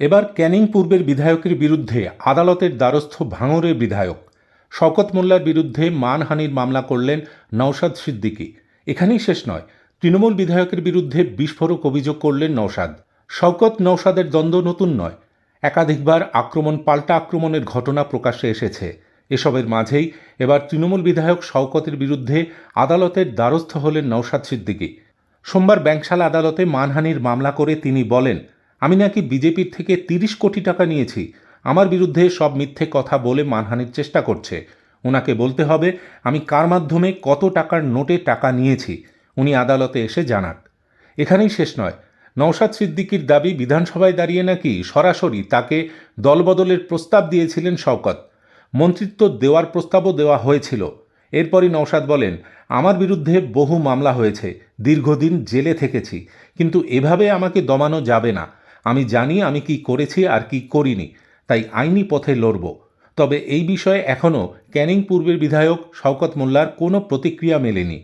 এবার ক্যানিং পূর্বের বিধায়কের বিরুদ্ধে আদালতের দ্বারস্থ ভাঙরের বিধায়ক শওকত মোল্লার বিরুদ্ধে মানহানির মামলা করলেন নওশাদ সিদ্দিকী। এখানেই শেষ নয়, তৃণমূল বিধায়কের বিরুদ্ধে বিস্ফোরক অভিযোগ করলেন নওশাদ। শওকত নওশাদের দ্বন্দ্ব নতুন নয়, একাধিকবার আক্রমণ পাল্টা আক্রমণের ঘটনা প্রকাশ্যে এসেছে। এসবের মাঝেই এবার তৃণমূল বিধায়ক শওকতের বিরুদ্ধে আদালতের দ্বারস্থ হলেন নওশাদ সিদ্দিকী। সোমবার ব্যাংকশালা আদালতে মানহানির মামলা করে তিনি বলেন আমি নাকি বিজেপির থেকে তিরিশ কোটি টাকা নিয়েছি। আমার বিরুদ্ধে সব মিথ্যে কথা বলে মানহানির চেষ্টা করছে। ওনাকে বলতে হবে, আমি কার মাধ্যমে কত টাকার নোটে টাকা নিয়েছি? উনি আদালতে এসে জানাক। এখানেই শেষ নয়। নওশাদ সিদ্দিকির দাবি বিধানসভায় দাঁড়িয়ে নাকি সরাসরি তাকে দলবদলের প্রস্তাব দিয়েছিলেন শওকত। মন্ত্রিত্ব দেওয়ার প্রস্তাবও দেওয়া হয়েছিল। এরপরই নওশাদ বলেন, আমার বিরুদ্ধে বহু মামলা হয়েছে। দীর্ঘদিন জেলে থেকেছি। কিন্তু এভাবে আমাকে দমানো যাবে না। আমি জানি আমি কি করেছি আর কি করিনি, তাই আইনি পথে লড়ব। তবে এই বিষয়ে এখনও ক্যানিং পূর্বের বিধায়ক শওকত মোল্লার কোনো প্রতিক্রিয়া মেলেনি।